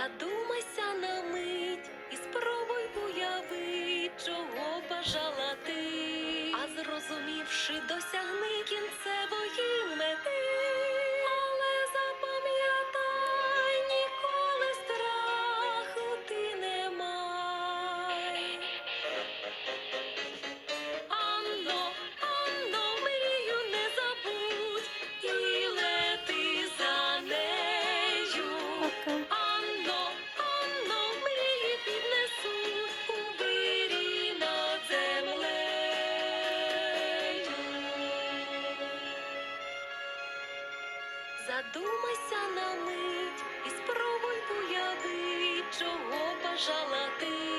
Задумайся на мить і спробуй уявить чого бажала ти, а зрозумівши, досягни кінцевої мети, але запам'ятай ніколи страху ти. Анно, Анно, мрію не забудь і лети за нею. Задумайся на мить і спробуй уявити, чого бажала ти.